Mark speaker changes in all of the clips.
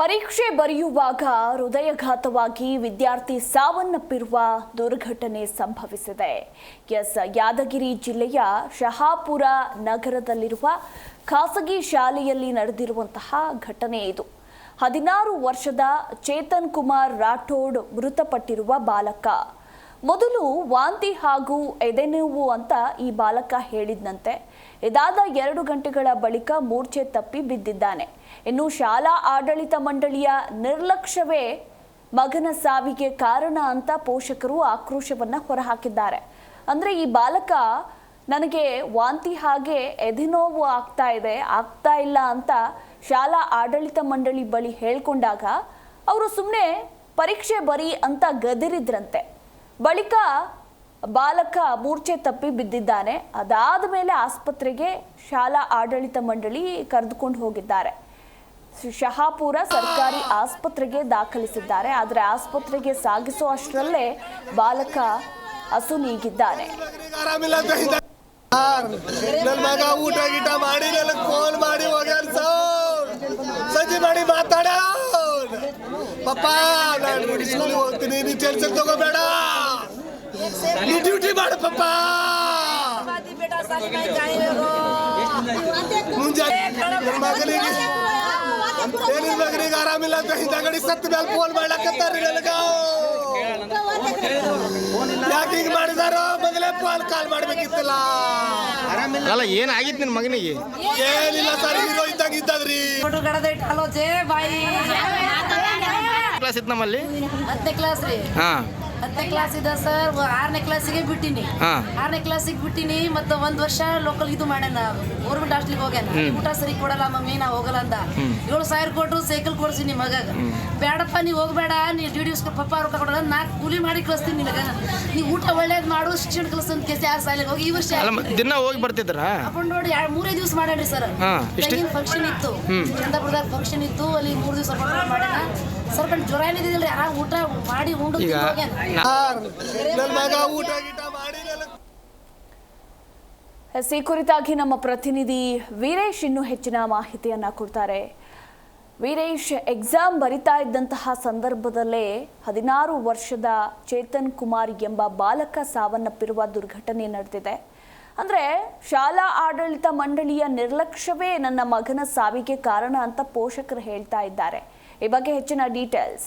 Speaker 1: ಪರೀಕ್ಷೆ ಬರೆಯುವಾಗ ಹೃದಯಘಾತವಾಗಿ ವಿದ್ಯಾರ್ಥಿ ಸಾವನ್ನಪ್ಪಿರುವ ದುರ್ಘಟನೆ ಸಂಭವಿಸಿದೆ. ಎಸ್. ಯಾದಗಿರಿ ಜಿಲ್ಲೆಯ ಶಹಾಪುರ ನಗರದಲ್ಲಿರುವ ಖಾಸಗಿ ಶಾಲೆಯಲ್ಲಿ ನಡೆದಿರುವಂತಹ ಘಟನೆ ಇದು. ಹದಿನಾರು ವರ್ಷದ ಚೇತನ್ ಕುಮಾರ್ ರಾಠೋಡ್ ಮೃತಪಟ್ಟಿರುವ ಬಾಲಕ. ಮೊದಲು ವಾಂತಿ ಹಾಗೂ ಎದೆನೋವು ಅಂತ ಈ ಬಾಲಕ ಹೇಳಿದ್ನಂತೆ. ಇದಾದ ಎರಡು ಗಂಟೆಗಳ ಬಳಿಕ ಮೂರ್ಛೆ ತಪ್ಪಿ ಬಿದ್ದಿದ್ದಾನೆ. ಇನ್ನು ಶಾಲಾ ಆಡಳಿತ ಮಂಡಳಿಯ ನಿರ್ಲಕ್ಷ್ಯವೇ ಮಗನ ಸಾವಿಗೆ ಕಾರಣ ಅಂತ ಪೋಷಕರು ಆಕ್ರೋಶವನ್ನ ಹೊರಹಾಕಿದ್ದಾರೆ. ಅಂದ್ರೆ ಈ ಬಾಲಕ ನನಗೆ ವಾಂತಿ ಹಾಗೆ ಎದೆನೋವು ಆಗ್ತಾ ಇದೆ, ಆಗ್ತಾ ಇಲ್ಲ ಅಂತ ಶಾಲಾ ಆಡಳಿತ ಮಂಡಳಿ ಬಳಿ ಹೇಳ್ಕೊಂಡಾಗ, ಅವರು ಸುಮ್ಮನೆ ಪರೀಕ್ಷೆ ಬರಿ ಅಂತ ಗದರಿದ್ರಂತೆ. ಬಳಿಕ ಬಾಲಕ ಮೂರ್ಛೆ ತಪ್ಪಿ ಬಿದ್ದಿದ್ದಾನೆ. ಅದಾದ ಮೇಲೆ ಆಸ್ಪತ್ರೆಗೆ ಶಾಲಾ ಆಡಳಿತ ಮಂಡಳಿ ಕರೆದುಕೊಂಡು ಹೋಗಿದ್ದಾರೆ. ಶಹಾಪುರ ಸರ್ಕಾರಿ ಆಸ್ಪತ್ರೆಗೆ ದಾಖಲಿಸಿದ್ದಾರೆ. ಆದರೆ ಆಸ್ಪತ್ರೆಗೆ ಸಾಗಿಸೋ ಅಷ್ಟರಲ್ಲೇ ಬಾಲಕ ಹಸು ನೀಗಿದ್ದಾನೆ?
Speaker 2: ನನ್ ಮಾತಾಡ ನಾನು ಹೋಗ್ತೀನಿ. ನೀ ಟೆನ್ಷನ್ ತಗೋಬೇಡ. ನೀ ಡ್ಯೂಟಿ ಮಾಡು ಪಪ್ಪ. ಮುಂಜಾನೆ ನನ್ನ ಮಗನಿಗೆ ಏನಿನ ಮಗನಿಗೆ ಆರಾಮಿಲ್ಲ ಅಂತ ಹಿಂದಗಡೆ ಸತ್ತ ಮೇಲೆ ಫೋನ್ ಮಾಡ್ಲಕತ್ತಾರ್ರಿ ನನಗ. ಯಾಕೆ ಹಿಂಗೆ ಮಾಡಿದಾರೋ? ಮೊದಲೇ ಫೋನ್ ಕಾಲ್ ಮಾಡ್ಬೇಕಿತ್ತಲ್ಲ.
Speaker 3: ಅಲ್ಲ ಏನಾಗಿತ್ತು ನಿನ್ ಮಗನಿಗೆ?
Speaker 2: ಏನಿಲ್ಲ ಸರ್ ಹೀರೋ ಇದ್ದಾಗ
Speaker 4: ಇದ್ದಾಗ್ರಿ
Speaker 3: ಕ್ಲಾಸ್ ಇತ್ತು ನಮ್ಮಲ್ಲಿ?
Speaker 4: ಹತ್ತನೇ ಕ್ಲಾಸ್ ರೀ.
Speaker 3: ಹಾಂ.
Speaker 4: ಹತ್ತನೇ ಕ್ಲಾಸ್ ಇದೆ ಸರ್ ಆರನೇ ಕ್ಲಾಸಿಗೆ ಬಿಟ್ಟಿನಿ. ಆರನೇ ಕ್ಲಾಸಿಗೆ ಬಿಟ್ಟಿನಿ ಮತ್ತೆ ಒಂದ್ ವರ್ಷ ಲೋಕಲ್ ಇದು ಮಾಡ್ಯಾನ. ಗೌರ್ಮೆಂಟ್ ಹಾಸ್ಟೆಲ್ಗೆ ಹೋಗ್ಯಾನ. ಊಟ ಸರಿ ಕೊಡಲ್ಲ ಮಮ್ಮಿ ನಾ ಹೋಗಲ್ಲ ಅಂದ. ಏಳು ಸಾವಿರ ಕೊಟ್ಟು ಸೈಕಲ್ ಕೊಡ್ಸಿ ಮಗಗ. ಬೇಡಪ್ಪ ನೀ ಹೋಗ್ಬೇಡ ನೀ ಡ್ಯೂಟಿ ಪಪ್ಪ ರೊಕ್ಕ ಕೊಡಲ್ಲ ನಾ ಕೂಲಿ ಮಾಡಿ ಕಳಿಸ್ತೀನಿ ನಿನಗ. ನೀ ಊಟ ಒಳ್ಳೇದ್ ಮಾಡು ಶಿಕ್ಷಣ ಕಲಿಸ್ತಂತ ಕೇಸಿ ಆ ಸಾಲಿಗೆ ಹೋಗಿ ಈ ವರ್ಷ
Speaker 3: ದಿನ ಹೋಗಿ ಬರ್ತಿದ್ರ?
Speaker 4: ಅಪ್ಪ ನೋಡಿ ಮೂರೇ ದಿವಸ ಮಾಡ್ಯಾನ್ರಿ ಸರ್ ಫಂಕ್ಷನ್ ಇತ್ತು. ಚಂದಾಪುರದಾಗ ಫಂಕ್ಷನ್ ಇತ್ತು ಅಲ್ಲಿ ಮೂರ್ ದಿವಸ ಮಾಡ್ಯಾನ.
Speaker 1: ಎಸ್, ಈ ಕುರಿತಾಗಿ ನಮ್ಮ ಪ್ರತಿನಿಧಿ ವೀರೇಶ್ ಇನ್ನೂ ಹೆಚ್ಚಿನ ಮಾಹಿತಿಯನ್ನ ಕೊಡ್ತಾರೆ. ವೀರೇಶ್ ಎಕ್ಸಾಮ್ ಬರಿತಾ ಇದ್ದಂತಹ ಸಂದರ್ಭದಲ್ಲೇ ಹದಿನಾರು ವರ್ಷದ ಚೇತನ್ ಕುಮಾರ್ ಎಂಬ ಬಾಲಕ ಸಾವನ್ನಪ್ಪಿರುವ ದುರ್ಘಟನೆ ನಡೆದಿದೆ. ಅಂದ್ರೆ ಶಾಲಾ ಆಡಳಿತ ಮಂಡಳಿಯ ನಿರ್ಲಕ್ಷ್ಯವೇ ನನ್ನ ಮಗನ ಸಾವಿಗೆ ಕಾರಣ ಅಂತ ಪೋಷಕರು ಹೇಳ್ತಾ ಇದ್ದಾರೆ. ಈ ಬಗ್ಗೆ ಹೆಚ್ಚಿನ ಡೀಟೇಲ್ಸ್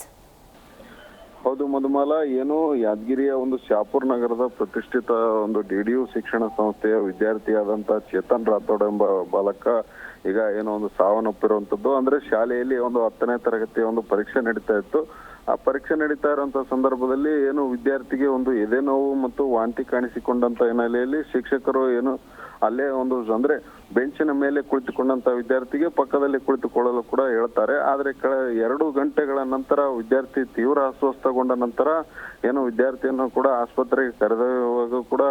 Speaker 5: ಹೌದು ಮಧುಮಾಲ, ಏನು ಯಾದಗಿರಿಯ ಒಂದು ಶಾಪುರ್ ನಗರದ ಪ್ರತಿಷ್ಠಿತ ಒಂದು ಡಿಡಿಯು ಶಿಕ್ಷಣ ಸಂಸ್ಥೆಯ ವಿದ್ಯಾರ್ಥಿಯಾದಂತ ಚೇತನ್ ರಾಥೋಡ್ ಎಂಬ ಬಾಲಕ ಈಗ ಏನೋ ಒಂದು ಸಾವನ್ನಪ್ಪಿರುವಂತದ್ದು. ಅಂದ್ರೆ ಶಾಲೆಯಲ್ಲಿ ಒಂದು ಹತ್ತನೇ ತರಗತಿಯ ಒಂದು ಪರೀಕ್ಷೆ ನಡೀತಾ ಇತ್ತು. ಆ ಪರೀಕ್ಷೆ ನಡೀತಾ ಇರುವಂತ ಸಂದರ್ಭದಲ್ಲಿ ಏನು ವಿದ್ಯಾರ್ಥಿಗೆ ಒಂದು ಎದೆ ನೋವು ಮತ್ತು ವಾಂತಿ ಕಾಣಿಸಿಕೊಂಡಂತ ಹಿನ್ನೆಲೆಯಲ್ಲಿ ಶಿಕ್ಷಕರು ಏನು ಅಲ್ಲೇ ಒಂದು ಅಂದ್ರೆ ಬೆಂಚಿನ ಮೇಲೆ ಕುಳಿತುಕೊಂಡಂತ ವಿದ್ಯಾರ್ಥಿಗೆ ಪಕ್ಕದಲ್ಲಿ ಕುಳಿತುಕೊಳ್ಳಲು ಕೂಡ ಹೇಳ್ತಾರೆ. ಆದ್ರೆ ಕೆಳ ಎರಡು ಗಂಟೆಗಳ ನಂತರ ವಿದ್ಯಾರ್ಥಿ ತೀವ್ರ ಅಸ್ವಸ್ಥಗೊಂಡ ನಂತರ ಏನು ವಿದ್ಯಾರ್ಥಿಯನ್ನು ಕೂಡ ಆಸ್ಪತ್ರೆಗೆ ಕರೆದೊಯ್ಯುವಾಗ ಕೂಡ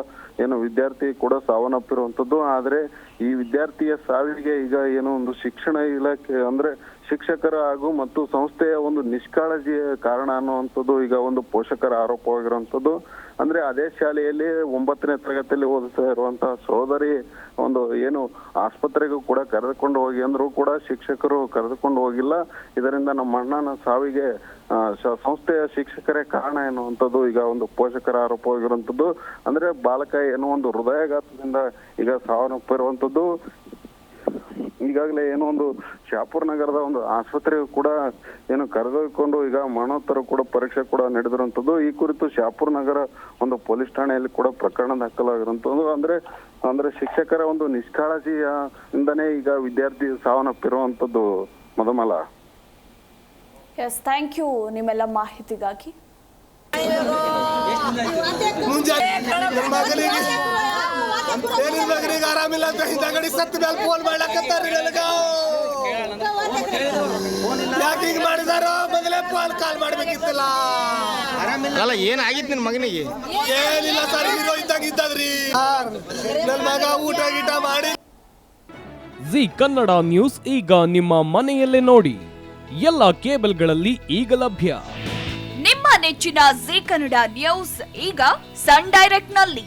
Speaker 5: ಏನು ವಿದ್ಯಾರ್ಥಿ ಕೂಡ ಸಾವನ್ನಪ್ಪಿರುವಂತದ್ದು. ಆದ್ರೆ ಈ ವಿದ್ಯಾರ್ಥಿಯ ಸಾವಿಗೆ ಈಗ ಏನೋ ಒಂದು ಶಿಕ್ಷಣ ಇಲಾಖೆ ಅಂದ್ರೆ ಶಿಕ್ಷಕರ ಹಾಗೂ ಮತ್ತು ಸಂಸ್ಥೆಯ ಒಂದು ನಿಷ್ಕಾಳಜಿಯ ಕಾರಣ ಅನ್ನುವಂಥದ್ದು ಈಗ ಒಂದು ಪೋಷಕರ ಆರೋಪವಾಗಿರುವಂಥದ್ದು ಅಂದ್ರೆ ಅದೇ ಶಾಲೆಯಲ್ಲಿ ಒಂಬತ್ತನೇ ತರಗತಿಯಲ್ಲಿ ಓದಿಸ್ತಾ ಇರುವಂತಹ ಸಹೋದರಿ ಒಂದು ಏನು ಆಸ್ಪತ್ರೆಗೂ ಕೂಡ ಕರೆದುಕೊಂಡು ಹೋಗಿ ಅಂದ್ರೂ ಕೂಡ ಶಿಕ್ಷಕರು ಕರೆದುಕೊಂಡು ಹೋಗಿಲ್ಲ. ಇದರಿಂದ ನಮ್ಮ ಅಣ್ಣನ ಸಾವಿಗೆ ಸಂಸ್ಥೆಯ ಶಿಕ್ಷಕರೇ ಕಾರಣ ಎನ್ನುವಂಥದ್ದು ಈಗ ಒಂದು ಪೋಷಕರ ಆರೋಪವಾಗಿರುವಂಥದ್ದು ಅಂದ್ರೆ ಬಾಲಕ ಏನೋ ಒಂದು ಹೃದಯಾಘಾತದಿಂದ ಈಗ ಸಾವನ್ನಪ್ಪಿರುವಂತದ್ದು ಈಗಾಗಲೇ ಏನೋ ಒಂದು ಶಾಪುರ್ ನಗರದ ಒಂದು ಆಸ್ಪತ್ರೆ ಕೂಡ ಏನು ಕರೆದೊಯ್ಕೊಂಡು ಈಗ ಮರಣೋತ್ತರ ಕೂಡ ಪರೀಕ್ಷೆ ಕೂಡ ನಡೆದಿರುವಂತದ್ದು ಈ ಕುರಿತು ಶಾಪುರ್ ನಗರ ಒಂದು ಪೊಲೀಸ್ ಠಾಣೆಯಲ್ಲಿ ಕೂಡ ಪ್ರಕರಣ ದಾಖಲಾಗಿರುವಂತದ್ದು ಅಂದ್ರೆ ಅಂದ್ರೆ ಶಿಕ್ಷಕರ ಒಂದು ನಿಷ್ಕಾಳಜಿಯ ಇಂದನೇ ಈಗ ವಿದ್ಯಾರ್ಥಿ ಸಾವನ್ನಪ್ಪಿರುವಂತದ್ದು ಮಧುಮಲ
Speaker 1: ಎಸ್ ಥ್ಯಾಂಕ್ ಯು ನಿಮ್ಮೆಲ್ಲ ಮಾಹಿತಿಗಾಗಿ.
Speaker 2: ನನ್ನ ಮಗನಿಗೆ ಆರಾಮಿಲ್ಲ ಅಂತ ಹಿಂದಗಡಿ ಸತ್ತ ಮೇಲೆ ಫೋನ್ ಮಾಡ್ಲಕತ್ತಾರ್ರಿ ನನಗ. ಯಾಕೆ ಹಿಂಗ್ ಮಾಡಿದಾರೋ? ಮೊದಲೇ ಫೋನ್ ಕಾಲ್ ಮಾಡ್ಬೇಕಿತ್ತಲ್ಲ.
Speaker 3: ಅಲ್ಲ ಏನಾಗಿತ್ತು ನಿನ್ನ ಮಗನಿಗೆ?
Speaker 2: ಏನಿಲ್ಲ ಸರ್ ಹೀರೋ ಇದ್ದಂಗ ಇದ್ದದ್ರಿ? ನನ್ ಮಗ ಊಟ ಗೀಟ ಮಾಡಿ.
Speaker 6: ಜಿ ಕನ್ನಡ ನ್ಯೂಸ್ ಈಗ ನಿಮ್ಮ ಮನೆಯಲ್ಲೇ ನೋಡಿ. ಎಲ್ಲ ಕೇಬಲ್ಗಳಲ್ಲಿ ಈಗ ಲಭ್ಯ.
Speaker 7: ನಿಮ್ಮ ನೆಚ್ಚಿನ ಜಿ ಕನ್ನಡ ನ್ಯೂಸ್ ಈಗ ಸನ್ ಡೈರೆಕ್ಟ್ನಲ್ಲಿ